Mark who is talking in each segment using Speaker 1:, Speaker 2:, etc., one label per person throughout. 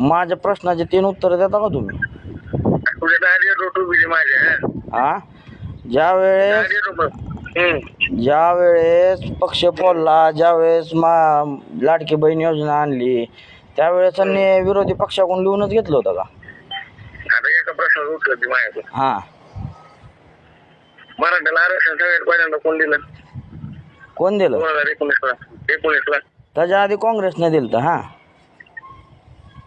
Speaker 1: माझ्या प्रश्नाचे तीन उत्तर देता का तुम्ही?
Speaker 2: तुझ्या रोट माझ्या
Speaker 1: हा. ज्या वेळेस ज्या वेळेस पक्ष फोडला ज्या वेळेस मा लाडकी बहीण योजना आणली त्यावेळेस त्यांनी विरोधी पक्षाकडून लिहूनच घेतलं होतं का?
Speaker 2: आता एका प्रश्नाचं उत्तर दे माझ्याकडे.
Speaker 1: हा.
Speaker 2: मराठ्याला आरक्षण सगळ्यात पहिल्यांदा कोण दिलं?
Speaker 1: कोण दिलं?
Speaker 2: दोन हजार एकोणीसला. एकोणीसला.
Speaker 1: त्याच्या आधी काँग्रेसने दिलं तर हा.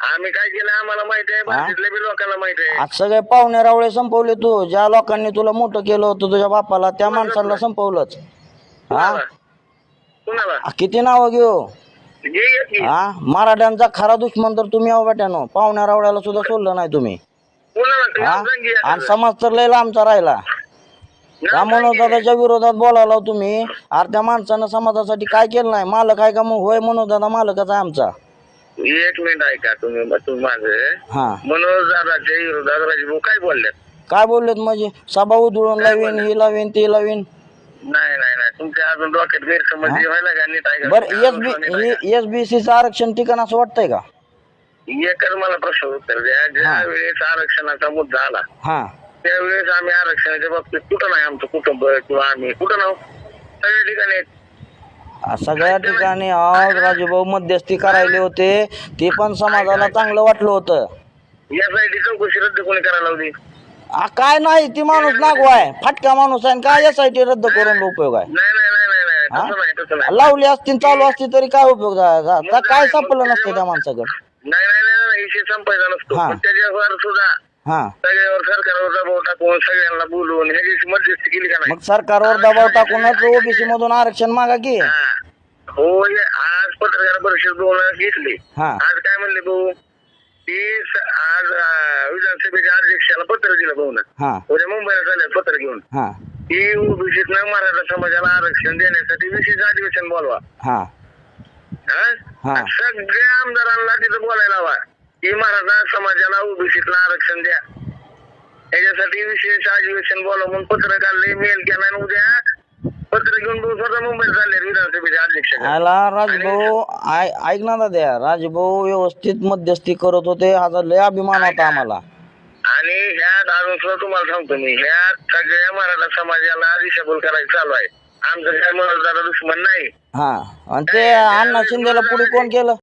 Speaker 2: आम्ही काय केलं आम्हाला माहिती आहे? बी लोकांना माहिती आहे.
Speaker 1: आज सगळे पाहुणे रावळे संपवले तू. ज्या लोकांनी तुला मोठं केलं होतं तुझ्या बापाला त्या माणसाला संपवलंच. हा?
Speaker 2: कुणाला? कुणाला?
Speaker 1: आ, किती नावं घेऊ?
Speaker 2: घे घे की.
Speaker 1: हा? मराठ्यांचा खरा दुश्मन तर तुम्ही आहो बेट्यानो. पाहुण्या रावळ्याला सुद्धा सोडलं नाही तुम्ही.
Speaker 2: कुणाला? तू
Speaker 1: हा?
Speaker 2: सांग घे
Speaker 1: आणि. समाज तर लय लांबचा राहिला.
Speaker 2: नाव
Speaker 1: त्या
Speaker 2: सांग घे.
Speaker 1: मनोदादाच्या विरोधात बोलायला तुम्ही. अरे त्या माणसानं समाजासाठी काय केलं नाही? मालक आहे का मग? होय मनोदादा मालकच आहे आमचा.
Speaker 2: एक मिनिट ऐका तुम्ही तुम्ही माझं.
Speaker 1: हा.
Speaker 2: मनोज दादाच्या विरोधात राजभाऊ काय बोलले
Speaker 1: काय बोललेत म्हणजे? सभा उधळून लावीन ही लावीन ती लावीन.
Speaker 2: नाही नाही नाही. तुमच्या अजून डोक्यात गैरसमज
Speaker 1: हा?
Speaker 2: व्हायला का? नीट ऐका.
Speaker 1: बर
Speaker 2: अजून नीट ऐका.
Speaker 1: एस एस बी सीचं आरक्षण ठिकाण असं वाटतंय का?
Speaker 2: एकच मला प्रश्न उत्तर द्या. ज्या. वेळेस आरक्षणाचा मुद्दा आला
Speaker 1: हा.
Speaker 2: त्यावेळेस आम्ही आरक्षणाच्या बाबतीत कुठं नाही? आमचं कुटुंब किंवा आम्ही कुठं नाव सगळ्या ठिकाणी आहेत.
Speaker 1: सगळ्या ठिकाणी आज राजूभाऊ मध्यस्थी करायले होते. ते पण समाजाला चांगलं वाटलं होतं.
Speaker 2: यासाठी चौकशी रद्द कोणी करायला लावली?
Speaker 1: आ, काय नाही ती माणूस नागवाय. फाटका माणूस आहे आणि काय यासाठी रद्द करून उपयोग आहे?
Speaker 2: नाही नाही नाही नाही नाही? तसं नाही तसं नाही.
Speaker 1: लावली असती चालू असती तरी काय उपयोग काय सापडलं नसतं त्या माणसाकडे?
Speaker 2: नाही नाही नाही नाही विषय संपायचा नसतो.
Speaker 1: हा.
Speaker 2: पण त्याच्यावर सुद्धा
Speaker 1: हा.
Speaker 2: सगळ्यावर सरकारवर दबाव टाकून सगळ्यांना बोलवून मध्यस्थी केली का नाही?
Speaker 1: मग सरकारवर दबाव टाकूनच ओबीसी मधून आरक्षण मागा की.
Speaker 2: हा. आज पत्रकार परिषद दोन वेळा घेतली.
Speaker 1: हा.
Speaker 2: आज काय म्हणले भाऊ? की स- आज अं, विधानसभेच्या अध्यक्षाला पत्र दिलं भाऊ
Speaker 1: हा.
Speaker 2: उद्या मुंबईला चालले पत्र घेऊन.
Speaker 1: हा.
Speaker 2: की ओबीसीत मराठा समाजाला आरक्षण देण्यासाठी विशेष अधिवेशन बोलवा.
Speaker 1: हा.
Speaker 2: हा?
Speaker 1: हा.
Speaker 2: सगळ्या आमदारांना तिथं बोलायला हवा. की मराठा समाजाला ओबीसीतलं आरक्षण द्या. त्याच्यासाठी विशेष अधिवेशन बोलवा म्हणून पत्र काढले मेल केला आणि उद्या पत्र घेऊन स्वतः मुंबईत चालले विधानसभेच्या अध्यक्ष.
Speaker 1: आला राजभाऊ आय- ऐक ना दाद्या राजभाऊ व्यवस्थित मध्यस्थी करत होते. हा लय अभिमान होता आम्हाला.
Speaker 2: आणि ह्यात अजून सुद्धा तुम्हाला सांगतो मी ह्यात सगळ्या मराठा समाजाला दिशाभूल करायचं चालू आहे. आमचं काय म्हणत दुश्मन नाही.
Speaker 1: हा आणि ते अण्णा शिंदेला पुढे कोण केलं?